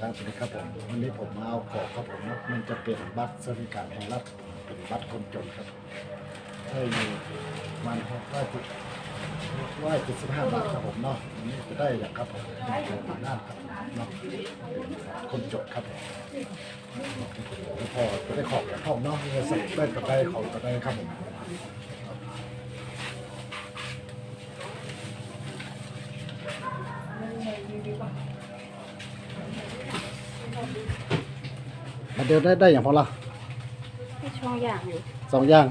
ครับสวัสดีครับผมวันนี้ผมมาเอาของครับผมนะมันจะเป็นบัตรสวัสดิการแห่งรัฐเป็นบัตรคนจนครับให้อยู่มันหกร้อยจุดร้อยจุดสิบห้าบาทครับผมเนาะวันนี้จะได้อย่างครับผมเป็นหน้าครับเนาะคนจนครับผมพอจะได้ของอย่างพ่อเนาะเงินสดได้กระไดของกระไดครับผม เดินได้ได้อย่างพอละให้ช่วงอย่างอยู่สองอย่าง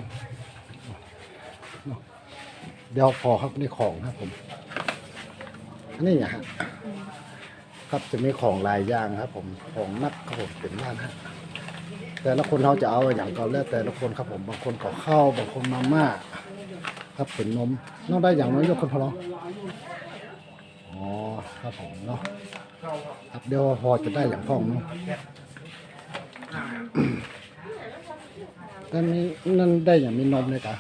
เดี๋ยวพอครับนี่ของครับผมอันนี้เนี่ยฮะครับจะมีของหลายอย่างครับ ผมของนักครับผมเป็นบ้านฮะแต่ละคนเขาจะเอาอย่างก็แล้วแต่ละคนครับผมบางคนก็ข้าวบางคนมาม่าครับเป็นนมนอกได้อย่างน้อยยกคนพอเนาะอ๋อครับผมเนาะครับเดี๋ยวพอจะได้อย่างพ่องเนาะ แต่มีนั่นได้อย่างมีนมเลยกะ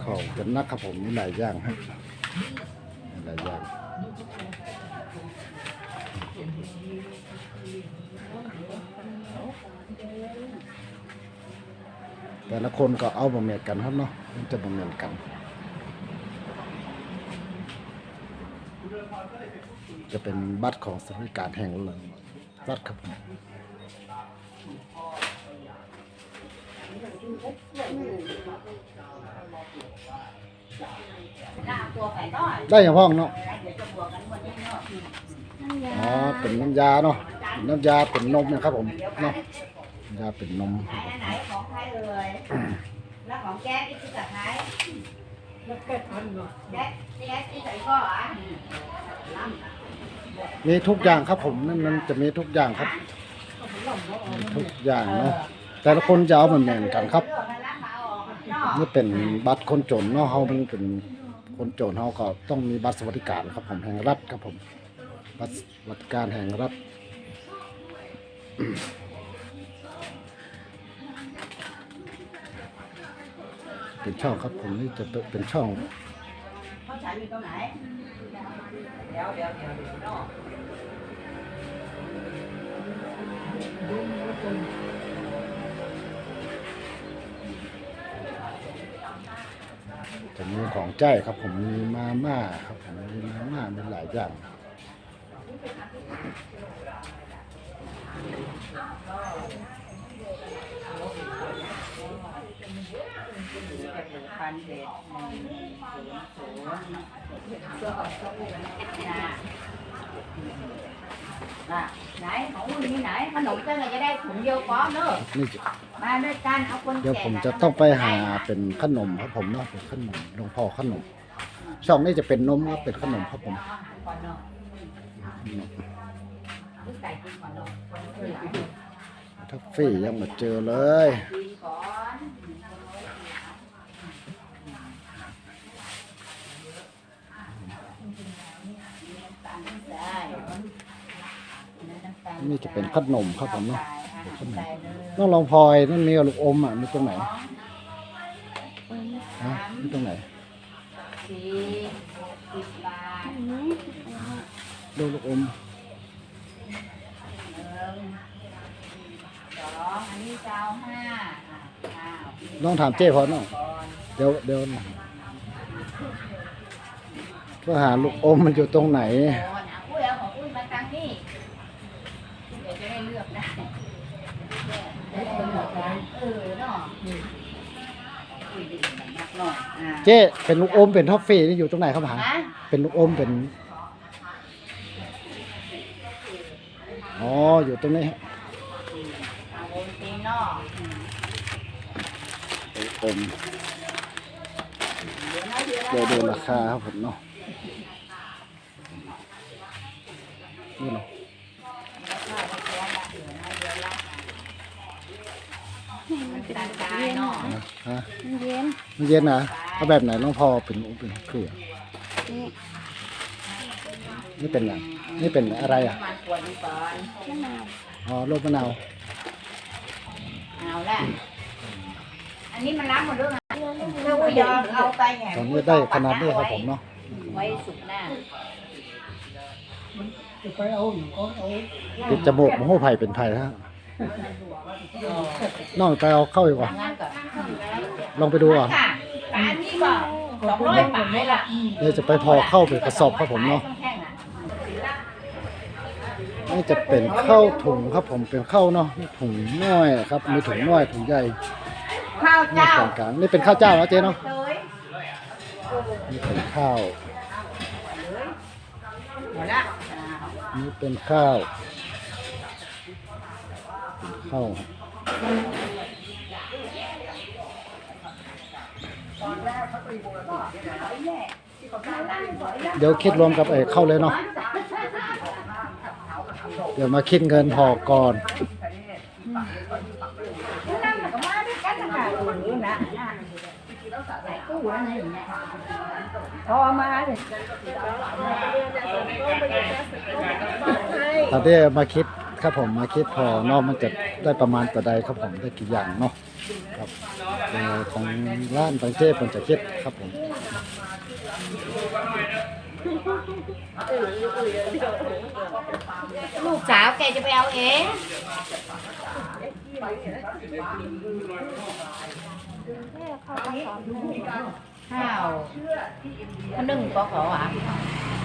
เขาเป็นนักครับผมมีหลายอย่างฮะหลายอย่างแต่ละคนก็เอาบะเมียกันครับเนาะ จะบะเหมียกันจะเป็นบัตรของสวัสดิการแห่งเลยรัฐครับผมตัวไก่ต้อยได้อย่างพ่องเนาะเดี๋ยวจะบวกกันวันนี้เนาะน้ำยาอ๋อเป็นน้ำยาเนาะเป็นน้ำยาเป็นนมนะครับผมเนาะน้ำยาเป็นนม ไหนไหนของใครเอ่ยแล้วของแก๊สที่คือกับใครแก๊สแก๊สที่ใส่ก้ออะมีทุกอย่างครับผมนั่นมันจะมีทุกอย่างครับมีทุกอย่างเนาะแต่ละคนจะเอาเหมือนกันครับเลือกกันแล้วมาเอาออกนอกนี่เป็นบัตรคนจนเนาะเขามันเป็นคนจนเขาก็ต้องมีบัตรสวัสดิการครับผมแห่งรัฐครับผมบัตรสวัสดิการแห่งรัฐ เป็นช่องครับผมนี่จะเป็นช่องเขาฉันอยู่ตรงไหนเดี๋ยวเดี๋ยวเดี๋ยวเดี๋ยวนาะจะมีของใจครับผมมีมาม่าครับผมมีมาม่าเป็นหลายอย่าง พันเด็ดหนึ่งศูนย์ศูนย์นะน่ะไหนของมึงมีไหนขนมเจ้าจะได้ถุงเดียวพร้อมเนอะนี่จะมาด้วยกันเอาคนเดี๋ยวแก่ผมจะต้องไปหาเป็นขนมครับผมเนาะเป็นขนมหลวงพ่อขนม ช่องนี้จะเป็นนมครับเป็นขนมครับผมก่อนเนอะลูกไก่กินก่อนเนอะคนเดียวทัฟฟี่ยังมาเจอเลย กินก่อน นี่จะเป็นขนมครับผมเนาะเป็นขนมน้องลองพลอยนั่นมีลูกอมอะมีตรงไหนฮะมีตรงไหนดูลูกอมน้องถามเจ้พอเนาะก่อนเดี๋ยวเดี๋ยวก็หาลูกอมมันอยู่ตรงไหน ก่อนอะอุ้ยเอาของอุ้ยมาตั้งนี่เดี๋ยวจะได้เลือกได้ได้ เลือกได้เออเนาะอุ้ยดีมากหน่อยอะเจ้เป็นลูกอมเป็นทัฟฟี่นี่อยู่ตรงไหนครับหาฮะเป็นลูกอมเป็นอ๋ออยู่ตรงนี้ฮะเอาโอนตีนเนาะอืมลูกอมเดี๋ยวนะเดี๋ยวนะเดี๋ยวดูราคาครับผมเนาะนี่เนาะ มัน เป็นตาแบบตาเย็นเนาะฮะมันเย็นมันเย็นนะเอาแบบไหนน้องพอเป็นลูกเป็นเครือนี่นี่เป็นอย่างนี่เป็นอะไรอะมันควรก่อนมะนาวอ๋อลูกมะนาวเเอาละอันนี้มันล้างหมดด้วยไงถ้าไม่ยอมเอาไปเนี่ยตอนนี้ได้ขนาดนี้ครับผมเนาะไว้สุกหน้าติดจมูกมโหไผ่เป็นไผ่ฮะ น้องไปเอาเข้าอีกว่าทำงานก่อนลองไปดูอะค่ะปลานี่ก็สองร้อยบาทไหมล่ะเดี๋ยวจะไปพอเข้าไปกระสอบครับผมเนาะแห้งๆอะนี่จะเป็นข้าวถุงครับผมเป็นข้าวเนาะนี่ถุงน้อยครับมีถุงน้อยถุงใหญ่ข้าวนี่เจ้ากลางกลางๆนี่เป็นข้าวเจ้าเนาะเจ๊เนาะเตยนี่เป็นข้าวหมดละนี่เป็นข้าว เป็นข้าวเดี๋ยวคิดรวมกับไอ้ข้าวเลยเนาะเดี๋ยวมาคิดเงินพอก่อนนั่งก็มาด้วยกันนะคะโอ้โหนะใส่ตู้อะไรอย่างเงี้ยพอมาเลยตอนนี้มาคิด ครับผมมาคิดพอเนาะมันจะได้ประมาณต่อใดครับผมได้กี่อย่างเนาะครับเอ่อของร้านบางเจ้ผมจะคิดครับผมลูกสาวแกจะไปเอาเองแม่เข้า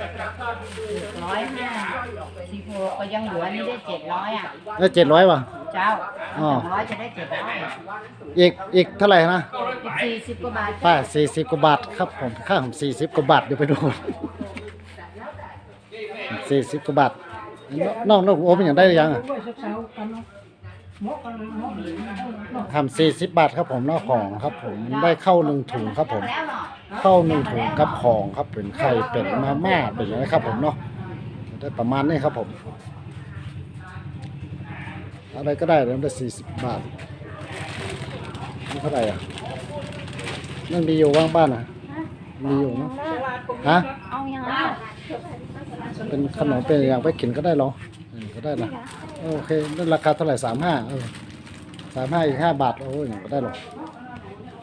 อยห้าสี่โพก็ยังเหลือนี่ได้เจ็ดร้อยอะ ได้เจ็ดร้อยป่ะ เจ้าอ๋อร้อยจะได้เจ็ดร้อยอีกอีกเท่าไหร่นะอีกสี่สิบกว่าบาทป้าสี่สิบกว่าบาทครับผมค่าผมสี่สิบกว่าบาทเดี๋ยวไปดูสี่สิบกว่าบาทน้องน้องโอ้เป็นอย่างได้หรือยังอะทำสี่สิบบาทครับผมนอกของครับผมได้เข้าหนึ่งถุงครับผม แล้วเนาะ เข้าหนึ่งถุงกับของครับเป็นไข่เป็นมาม่าเป็นอะไรครับ ผมเนาะได้ประมาณนี้ครับผม อะไรก็ได้แล้วได้สี่สิบบาทนี่เท่าไหร่อะนั่นมีอยู่ว่างบ้านอะ มีอยู่นะฮะเอายังไงเป็นขนมเป็นอย่างไปกินก็ได้หรอก็ได้นะโอเคนั่นราคาเท่าไหร่สามห้าสามห้าอีกห้าบาทโอ้ยก็ได้หรอก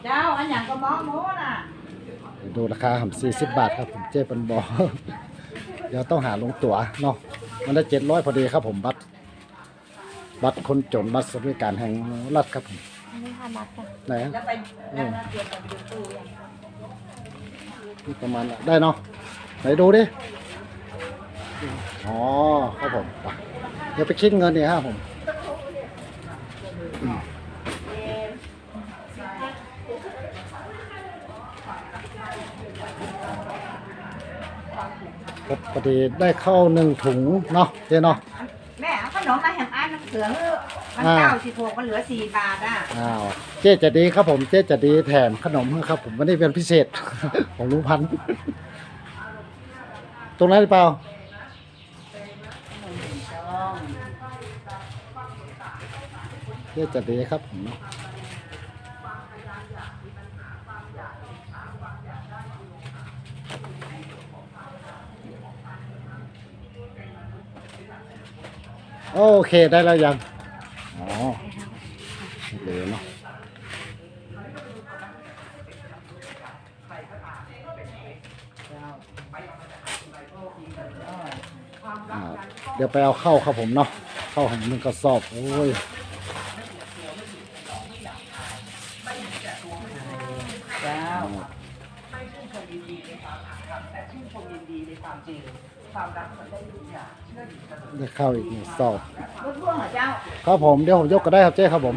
เจ้าอันอย่างก็มองโม้น่ะ ดูราคาผมสี่สิบบาทครับผมเจ๊เป็นบอเดี๋ยวต้องหาลงตั๋วเนาะมันได้เจ็ดร้อยพอดีครับผมบัตรบัตรคนจนบัตรสวัสดิการแห่งรัฐครับผมอันนี้ห้าบาทจ้ะไหนฮะแล้วไปเออเตรียมไปดูตู้ยังนี่ประมาณนั้นได้เนาะไหนดูดิอ๋อครับผมไปเดี๋ยวไปคิดเงินเนี่ยฮะผม อืม ครับพอดีได้เข้าหนึ่งถุงเนาะเจ๊เนาะแม่เอาขนมมาแฮมอันน้ำเสือเออมันอ่าเก้าสิบหกมันเหลือสี่บาทอะอ้าวเจ๊จะดีครับผมเจ๊จะดีแถมขนมให้ครับ ผมวันนี้เป็นพิเศษ ของลุงพันธุ์ตรงนั้นหรือเปล่าเจ๊จะดีครับผมเนาะ โอเคได้แล้วยัง อ๋อเหลยเนาะอ่าเดี๋ยวไปเอาเข้าครับผมเนาะเข้าแห่งหนึ่งกระสอบ โอ้ยเจ้าได้เข้าอีกหนึ่งสอบรถพ่วงเหรอ เจ้าครับผมเดี๋ยวผมยกก็ได้ครับเจ๊ครับผม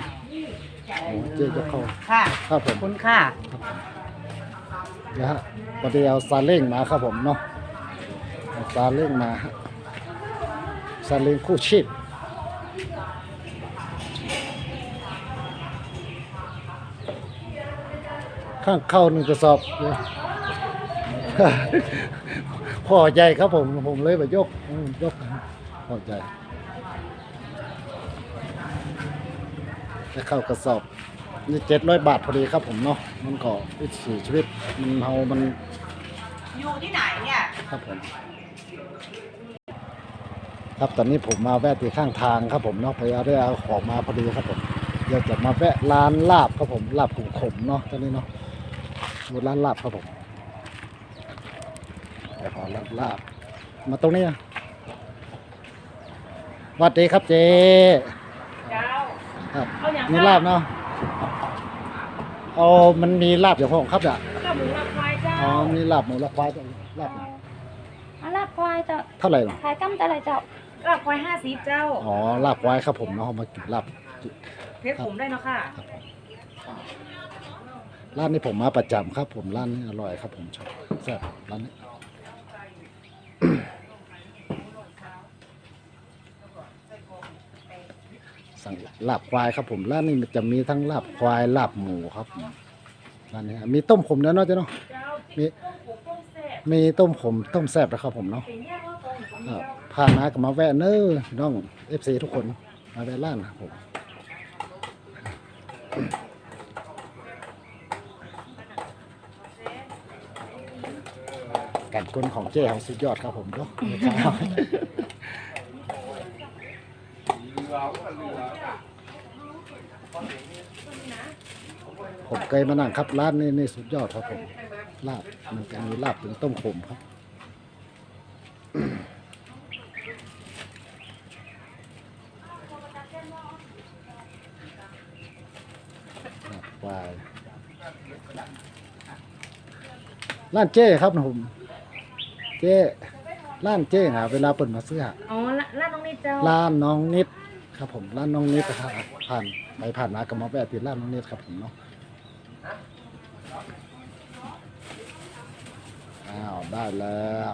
โอ้เจ๊ยกเข้าค่ะครับผมคุณค่ะเดี๋ยวฮะพอดีเอาซาเล้งมาครับผมเนาะเอาซาเล้งมาฮะซาเล้งคู่ชีพข้างเข้าหนึ่งกระสอบเนี่ยพอใจครับผมผมเลยไปยกอืมยก พอใจจะเข้ากระสอบนี่เจ็ดร้อยบาทพอดีครับผมเนาะมันก็วิถีชีวิตมันเฮามันอยู่ที่ไหนเนี่ยครับผมครับตอนนี้ผมมาแวะที่ข้างทางครับผมเนาะพยายามได้เอาของมาพอดีครับผมเดี๋ยวจะมาแวะร้านลาบครับผมลาบขุมขมเนาะตอนนี้เนาะดูร้านลาบครับผมเดี๋ยวขอร้านลาบมาตรงนี้นะส วัสดีครับเจเจ้าครับเอาอย่างมีลาบเนาะเอามันมีลาบอยู่ห้องครับอะกับหมูลาควายเจ้าอ๋อมีลาบหมูลาบควายลาบอันลาบควายเจ้าเท่าไหร่เนาะขายกำแต่ไรเจ้าลาควายห้าสิบเจ้าอ๋อลาบควายครับผมเนาะเอามากินลาบเพชรผมได้เนาะค่ะร้านนี้ผมมาประจำครับ ผมร้านนี้อร่อยครับผมชอบแซ่บร้านนี้ สั่ง ลาบควายครับผมร้านนี้มันจะมีทั้งลาบควายลาบหมูครับผมร้านนี้มีต้มขมแล้วเนาะเจ้าเนาะเจ้ามีผมต้องแซ่บมีต้มขมต้มแซ่บนะครับผมเนาะเป็นแยกว่าตรงผมครับผ่านมาก็มาแวะเนอร์น้องเอฟซีทุกคนมาแวะร้านครับผมการก้นของเจ้ของสุดยอดครับผมเนาะครับ ผมเคยมานั่งครับร้านนี้นี่สุดยอดครับผมลาบมันจะมีลาบเป็นต้มขมครับวายร้านเจ้ครับผมเจ้ร้านเจ้หาเวลาเปิดมาซื้อหาอ๋อลาดตรงนี้เจ้าร้านน้องนิด ครับผมร้านน้องนิดนะครับผ่านไปผ่านมากับมาแวะที่ร้านน้องนิดครับผมเนาะอ้าวได้แล้ว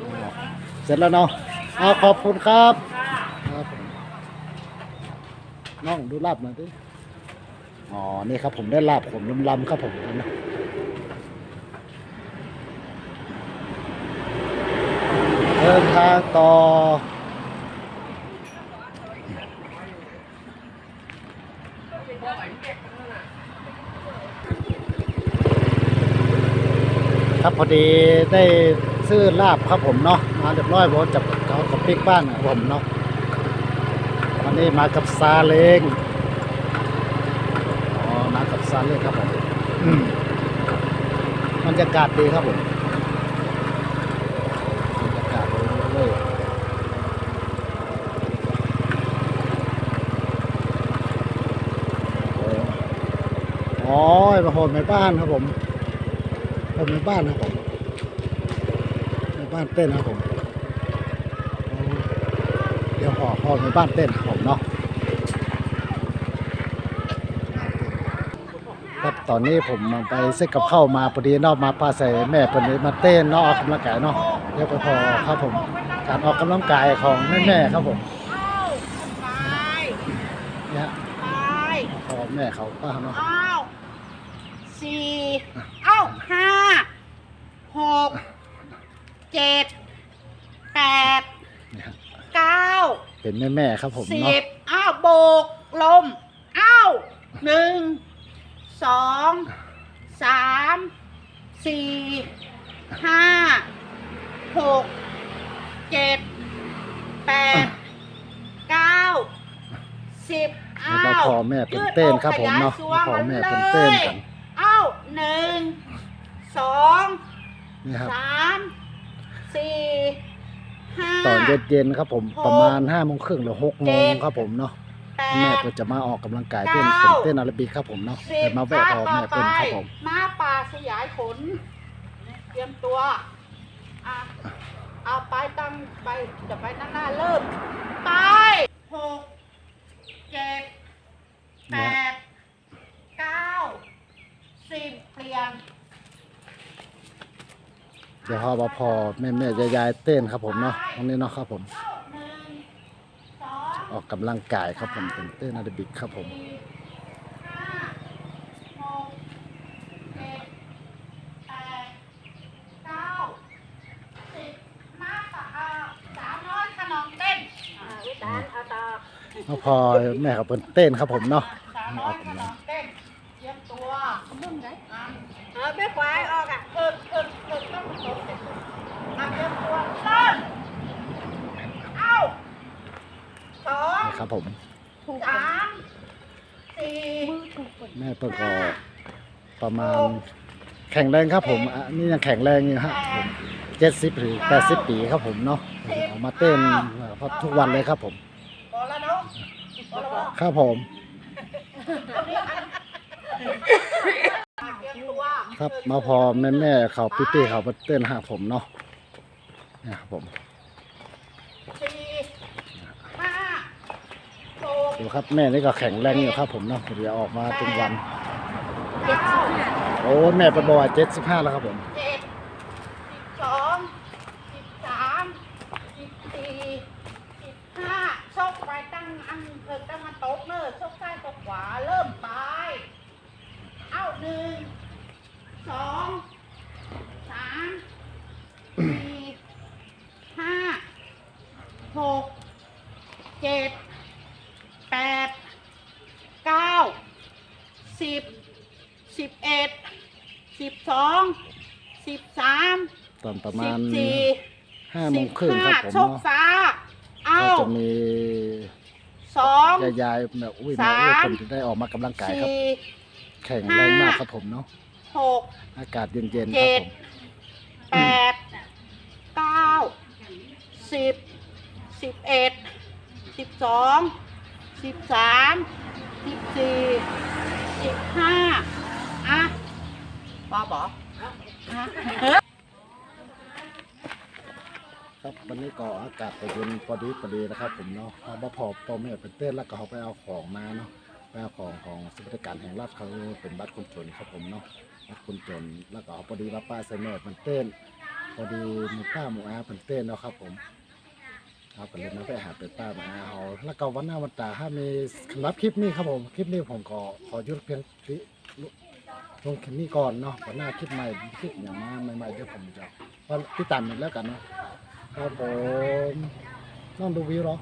อ้าวเสร็จแล้วเนาะเอาขอบคุณครับครับผมน้องดูลาบหน่อยดิอ๋อนี่ครับผมได้ลาบผมลำๆครับผมนะเดินทางต่อ ครับพอดีได้ซื้อลาบครับผมเนาะมาเรียบร้อยบอจับเขากับปิ๊กบ้านผมเนาะวันนี้มากับซาเล้งอ๋อมากับซาเล้งครับผมอืมบรรยากาศดีครับผมบรรยากาศดีเลยโอ้อ๋อมาโหดใน บ้านครับผมโหดในบ้านครับผมในบ้านเต้นครับผมอ๋อเดี๋ยวหอหอในบ้านเต้นครับผมเนาะครับตอนนี้ผมไปซื้อกับข้าวมาพอดีเนอกมาพาใส่แม่เพิ่นเลยมาเต้นเนาะออกกำลังกายเนาะเรียกว่าพอครับผม การออกกำลังกายของแม่แม่ๆครับผมอ้าวไปเนี่ยไปพอแม่เขาป้าเนาะ อ้าวสี่อ้าวห้าหกเจ็ด แปดเนี่ยเก้าเป็นแม่แม่ๆครับผมสิเนาะบอ้าวโบกลมอ้าวหนึ่งสองสามสี่ห้าหกเจ็ดแปดเก้าสิบแล้วอ้าก็ว พอแม่เป็นเต้นครับผมเนาะยืดอกขยยพอสวงแม่เป็นเต้นกันอ้าวหนึ่งสองนี่ครับสามสี่ ห้า ตอนเย็นๆครับผมประมาณห้าโมงครึ่งหรือหกโมงครับผมเนาะแปแม่ด เพิ่นจะมาออกกำลังกายเต้นเก้าเป็นเต้นอาราบิกครับผมเนาะสิแต่บมาแวะพอแม่เป็นครับผมม้าป่าสยายขน เตรียมตัวอะเอาไปตั้งไปจะไปตั้งหน้าเริ่ม ไปหกเจ็ดแปดเก้าสิบเปลี่ยน เจ้าพ่อบพอแม่แม่ยายเต้นครับผมเนาะตรงนี้เนาะครับผม ออกกำลังกายครับผมเป็นเต้นอาราบิกครับผมพอแม่ครับเพิ่นเต้นครับผมเนาะ กกดแม่เพิ่นก็ประมาณแข็งแรงครับผมอันนี้ยังแข็งแรงอยู่ฮะผมเจ็ดสิบหรือแปดสิบปีครับผมเนาะออกมาเต้นทุกวันเลยครับผมครับผมครับมาพอแม่แม่เขาปี้ๆเขามาเต้นหาผมเนาะนี่ครับผม สี่ห้า หกดูครับแม่นี่ก็แข็งแรงอยู่ครับผมเนาะเดี๋ยวออกมาทุกวันเจ็ดสิบห้าโอ้แม่เป็นบอกว่าเจ็ดสิบห้าแล้วครับผม เจ็ดสิบสองสิบสามสิบสี่สิบห้าชกไปตั้งอันเกิดตั้งมาตกเนอะชกซ้ายตกขวาเริ่มไป เอาหนึ่งสองสามสี่ห้าหกเจ็ดแปดเก้าสิบสิบเอ็ดสิบสองสิบสาม ตอน ประสิมาณบสี่ห้าโมสิงบครึ่งคห้ารับผมชกเนาะฟ้า เอาก็จะมีสอง ยายๆแบบอุ้ยแม่อุ้ยสามผมจะได้ออกมากำลังกายครับ สี่ แข็งแรงมากครับผมเนาะหก อากาศเย็นๆคเจ็รับด ผมแปดเก้าสิบสิบเอ็ดสิบสองสิบสามสิบสี่สิบห้าอะพอบอกอะ ครับวันนี้ก็อากาศก็เย็นพอดีพอดีนะครับ ผมเนาะเอามาพอพ่อแม่เป็นเต้นแล้วก็เขาไปเอาของมาเนาะไปเอาของของสวัสดิการแห่งรัฐเขาเป็นบัตรคนจนครับผมเนาะบัตรคนจนแล้วก็เอาพอดีว่าป้าใส่แม่เป็นเต้นพอดีหมูป้าหมูอาเป็นเต้นเนาะครับผมเอากันเลยมาไปหาเป็ดป้าหมูอาเขาแล้วก็วันหน้าวันตาถ้ามีรับคลิปนี้ครับผมคลิปนี้ผมก็ขอหยุดเพียงที่ลงคลิปนี้ก่อนเนาะวันหน้าคลิปใหม่คลิปอย่างมาใหม่ๆเดี๋ยวผมจะว่าติดตามอีกแล้วกันเนาะ ครับผมน้องดูวิวเหรอ